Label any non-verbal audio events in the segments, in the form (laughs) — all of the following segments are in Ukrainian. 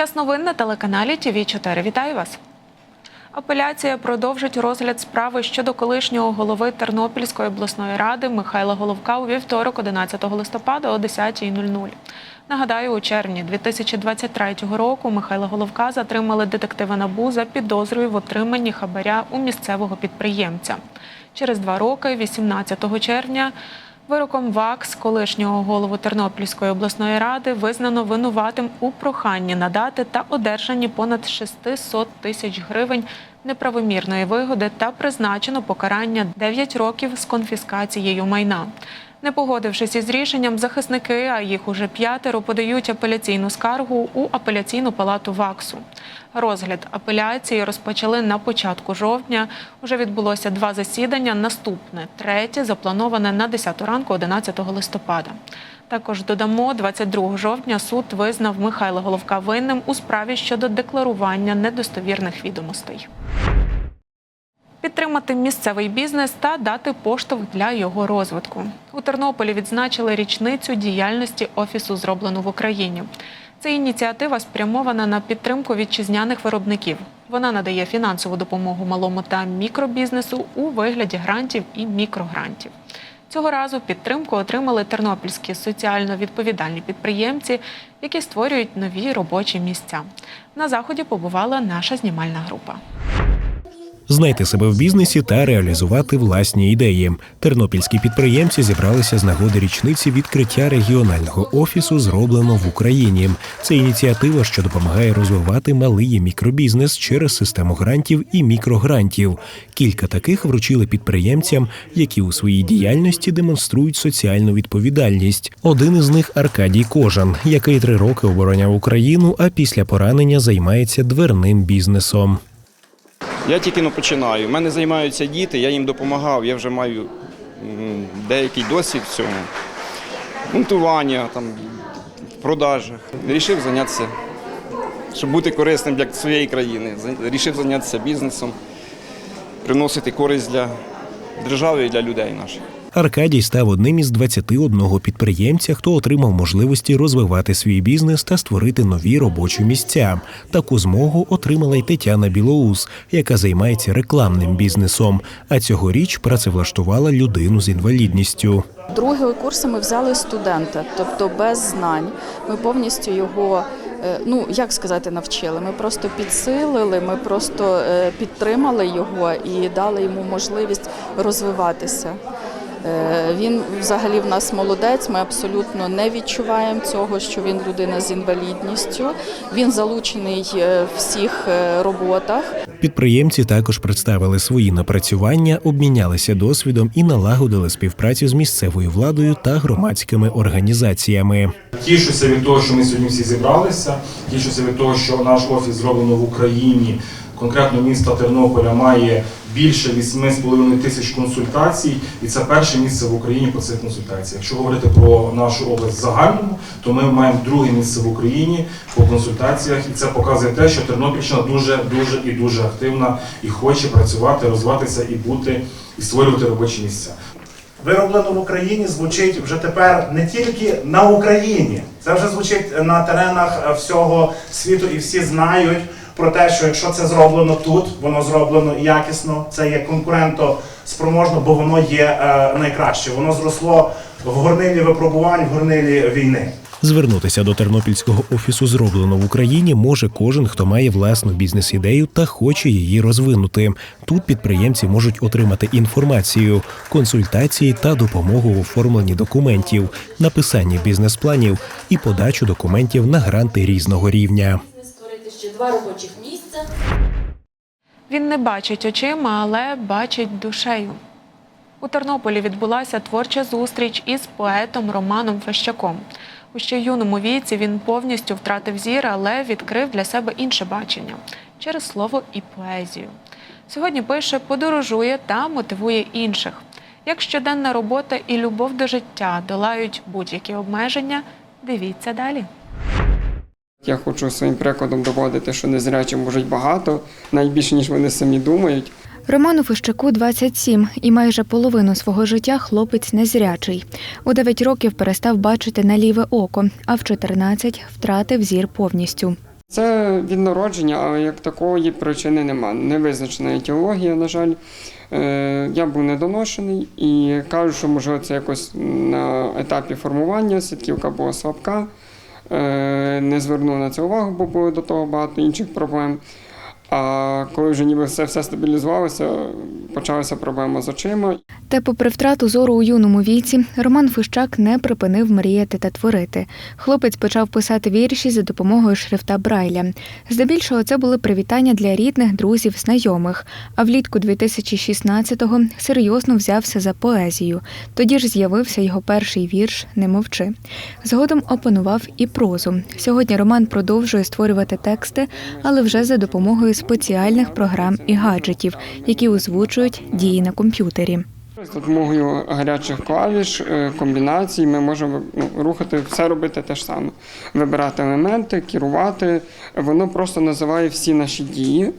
Час новин на телеканалі ТВ 4 Вітаю вас. Апеляція продовжить розгляд справи щодо колишнього голови Тернопільської обласної ради Михайла Головка у вівторок, 11 листопада о 10.00. Нагадаю, у червні 2023 року Михайла Головка затримали детективи НАБУ за підозрою в отриманні хабаря у місцевого підприємця. Через два роки, 18 червня, Вироком ВАКС колишнього голову Тернопільської обласної ради визнано винуватим у проханні надати та одержанні понад 600 тисяч гривень неправомірної вигоди та призначено покарання 9 років з конфіскацією майна. Не погодившись із рішенням, захисники, а їх уже п'ятеро, подають апеляційну скаргу у апеляційну палату ВАКСу. Розгляд апеляції розпочали на початку жовтня. Уже відбулося два засідання. Наступне третє заплановане на 10 ранку 11 листопада. Також додамо, 22 жовтня суд визнав Михайла Головка винним у справі щодо декларування недостовірних відомостей. Підтримати місцевий бізнес та дати поштовх для його розвитку. У Тернополі відзначили річницю діяльності офісу зроблено в Україні. Це ініціатива спрямована на підтримку вітчизняних виробників. Вона надає фінансову допомогу малому та мікробізнесу у вигляді грантів і мікрогрантів. Цього разу підтримку отримали тернопільські соціально відповідальні підприємці, які створюють нові робочі місця. На заході побувала наша знімальна група. Знайти себе в бізнесі та реалізувати власні ідеї. Тернопільські підприємці зібралися з нагоди річниці відкриття регіонального офісу зроблено в Україні. Це ініціатива, що допомагає розвивати малий мікробізнес через систему грантів і мікрогрантів. Кілька таких вручили підприємцям, які у своїй діяльності демонструють соціальну відповідальність. Один із них Аркадій Кожан, який три роки обороняв Україну, а після поранення займається дверним бізнесом. Я тільки ну, починаю. У мене займаються діти, я їм допомагав, я вже маю деякий досвід в цьому. Монтування, там, в продажах. Рішив зайнятися, щоб бути корисним для своєї країни. Рішив зайнятися бізнесом, приносити користь для держави і для людей наших. Аркадій став одним із 21 підприємця, хто отримав можливості розвивати свій бізнес та створити нові робочі місця. Таку змогу отримала й Тетяна Білоус, яка займається рекламним бізнесом. А цьогоріч працевлаштувала людину з інвалідністю. Другого курсу ми взяли студента, тобто без знань. Ми повністю його, е, ну як сказати, навчили. Ми просто підсилили, ми просто е, підтримали його і дали йому можливість розвиватися. Е, Він взагалі в нас молодець. Ми абсолютно не відчуваємо цього, що він людина з інвалідністю. Він залучений е, в всіх е, роботах. Підприємці також представили свої напрацювання, обмінялися досвідом і налагодили співпрацю з місцевою владою та громадськими організаціями. Тішуся від того, що ми сьогодні всі зібралися. Тішуся від того, що наш офіс зроблено в Україні. Конкретно місто Тернополя має більше 8,5 тисяч консультацій, і це перше місце в Україні по цих консультаціях. Якщо говорити про нашу область в загальному, то ми маємо друге місце в Україні по консультаціях, і це показує те, що Тернопільщина дуже, дуже і дуже активна і хоче працювати, розвиватися і бути і створювати робочі місця. Вироблено в Україні звучить вже тепер не тільки на Україні, це вже звучить на теренах е, всього світу, і всі знають про те, що якщо це зроблено тут, воно зроблено якісно, це є конкурентоспроможно, бо воно є е, найкраще. Воно зросло в горнилі випробувань, в горнилі війни. Звернутися до тернопільського офісу зроблено в Україні може кожен, хто має власну бізнес-ідею та хоче її розвинути. Тут підприємці можуть отримати інформацію, консультації та допомогу в оформленні документів, написанні бізнес-планів і подачу документів на гранти різного рівня. Два робочих місця. Він не бачить очима, але бачить душею. У Тернополі відбулася творча зустріч із поетом Романом Фещаком. У ще юному віці він повністю втратив зір, але відкрив для себе інше бачення через слово і поезію. Сьогодні пише, подорожує та мотивує інших. Як щоденна робота і любов до життя долають будь-які обмеження, дивіться далі. Я хочу своїм прикладом доводити, що незрячі можуть багато, навіть більше, ніж вони самі думають. Роману Фищаку 27, і майже половину свого життя хлопець незрячий. У 9 років перестав бачити на ліве око, а в 14 втратив зір повністю. Це від народження, але як такої причини нема. Не визначена етіологія, на жаль. Е, Я був недоношений і кажу, що можливо це якось на етапі формування сітківка була слабка. Е, Не звернув на це увагу, бо було до того багато інших проблем. А коли вже ніби все, все стабілізувалося, почалася проблема з очима. Та, попри втрату зору у юному віці, Роман Фищак не припинив мріяти та творити. Хлопець почав писати вірші за допомогою шрифта Брайля. Здебільшого це були привітання для рідних, друзів, знайомих. А влітку 2016-го серйозно взявся за поезію. Тоді ж з'явився його перший вірш Не мовчи. Згодом опанував і прозу. Сьогодні Роман продовжує створювати тексти, але вже за допомогою спеціальних програм і гаджетів, які озвучують дії на комп'ютері. За допомогою гарячих клавіш, е, комбінацій ми можемо ну, рухати, все робити те ж саме. Вибирати елементи, керувати. Воно просто називає всі наші дії.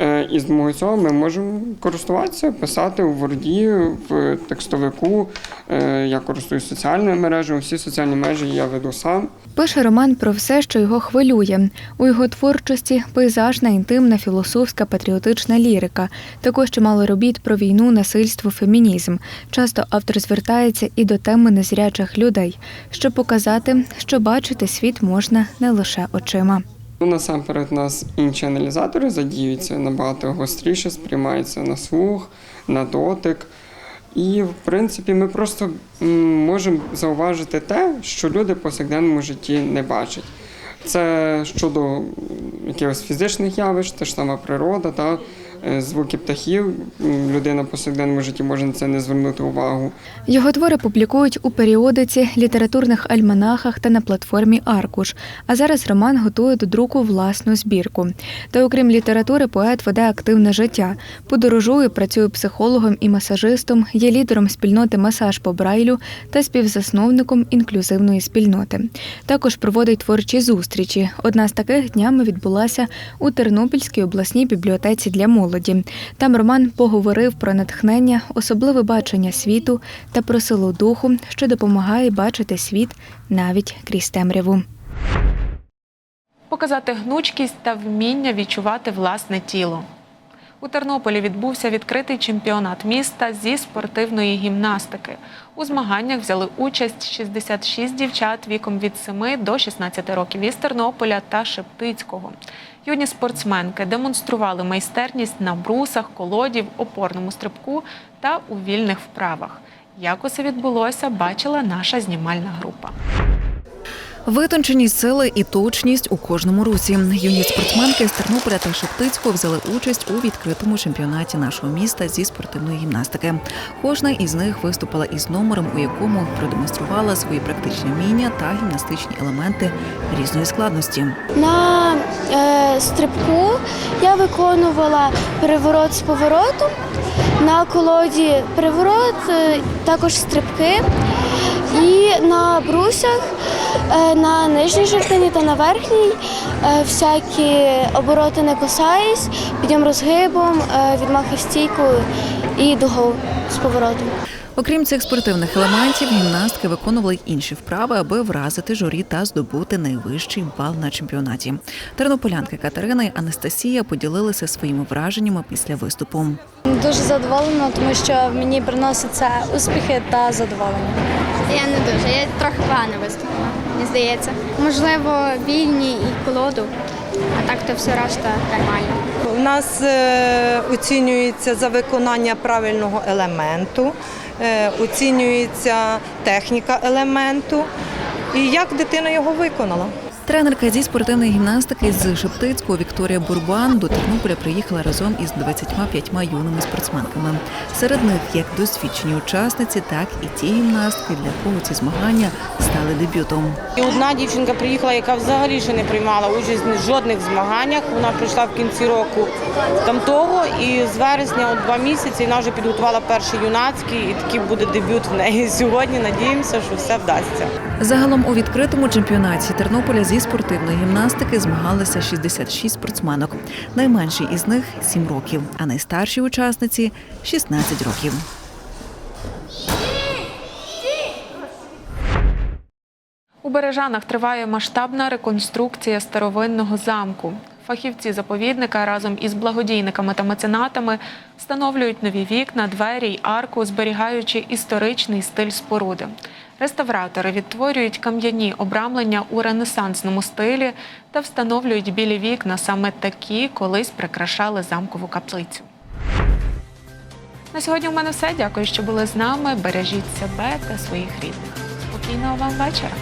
Е, І з допомогою цього ми можемо користуватися, писати у Word, в текстовику. Е, Я користуюсь соціальними мережами, всі соціальні мережі я веду сам. Пише роман про все, що його хвилює. У його творчості пейзажна, інтимна, філософська, патріотична лірика. Також чимало робіт про війну, насильство, фемінізм. Часто автор звертається і до теми незрячих людей, щоб показати, що бачити світ можна не лише очима. Ну, насамперед, у нас інші аналізатори задіюються набагато гостріше, сприймаються на слух, на дотик. І, в принципі, ми просто можемо зауважити те, що люди в повсякденному житті не бачать. Це щодо якихось фізичних явищ, те ж сама природа, та, звуки птахів. Людина в повсякденному житті може на це не звернути увагу. Його твори публікують у періодиці, літературних альманахах та на платформі Аркуш. А зараз Роман готує до друку власну збірку. Та окрім літератури, поет веде активне життя. Подорожує, працює психологом і масажистом, є лідером спільноти Масаж по Брайлю та співзасновником інклюзивної спільноти. Також проводить творчі зустрічі. Одна з таких днями відбулася у Тернопільській обласній бібліотеці для молоді. Там Роман поговорив про натхнення, особливе бачення світу та про силу духу, що допомагає бачити світ навіть крізь темряву. Показати гнучкість та вміння відчувати власне тіло. У Тернополі відбувся відкритий чемпіонат міста зі спортивної гімнастики. У змаганнях взяли участь 66 дівчат віком від 7 до 16 років із Тернополя та Шептицького. Юні спортсменки демонстрували майстерність на брусах, колоді, в опорному стрибку та у вільних вправах. Як усе відбулося, бачила наша знімальна група. Витонченість сили і точність у кожному русі. Юні спортсменки з Тернополя та Шептицького взяли участь у відкритому чемпіонаті нашого міста зі спортивної гімнастики. Кожна із них виступила із номером, у якому продемонструвала свої практичні вміння та гімнастичні елементи різної складності. На е, стрибку я виконувала переворот з поворотом, на колоді переворот, е, також стрибки. І на брусях, на нижній жердині та на верхній е, всякі обороти не кусаюсь, підйом розгибом, е, відмахи в стійку і дугу з поворотом. Окрім цих спортивних елементів, гімнастки виконували й інші вправи, аби вразити журі та здобути найвищий бал на чемпіонаті. Тернополянки Катерина і Анастасія поділилися своїми враженнями після виступу. Дуже задоволена, тому що мені приносить це успіхи та задоволення. Я не дуже, я трохи погано виступила, мені здається. Можливо, вільні і колоду, а так то все решта нормально. У нас е, оцінюється за виконання правильного елементу, е, оцінюється техніка елементу і як дитина його виконала. Тренерка зі спортивної гімнастики з Шептицького Вікторія Бурбан до Тернополя приїхала разом із 25 юними спортсменками. Серед них як досвідчені учасниці, так і ті гімнастки, для кого ці змагання стали дебютом. І одна дівчинка приїхала, яка взагалі ще не приймала участь в жодних змаганнях. Вона прийшла в кінці року там того, і з вересня от два місяці вона вже підготувала перший юнацький, і такий буде дебют в неї (laughs) сьогодні. Надіємося, що все вдасться. Загалом у відкритому чемпіонаті Тернополя зі спортивної гімнастики змагалися 66 спортсменок. Найменші із них 7 років, а найстарші учасниці 16 років. У Бережанах триває масштабна реконструкція старовинного замку. Фахівці заповідника разом із благодійниками та меценатами встановлюють нові вікна, двері й арку, зберігаючи історичний стиль споруди. Реставратори відтворюють кам'яні обрамлення у ренесансному стилі та встановлюють білі вікна. Саме такі колись прикрашали замкову каплицю. На сьогодні у мене все. Дякую, що були з нами. Бережіть себе та своїх рідних. Спокійного вам вечора.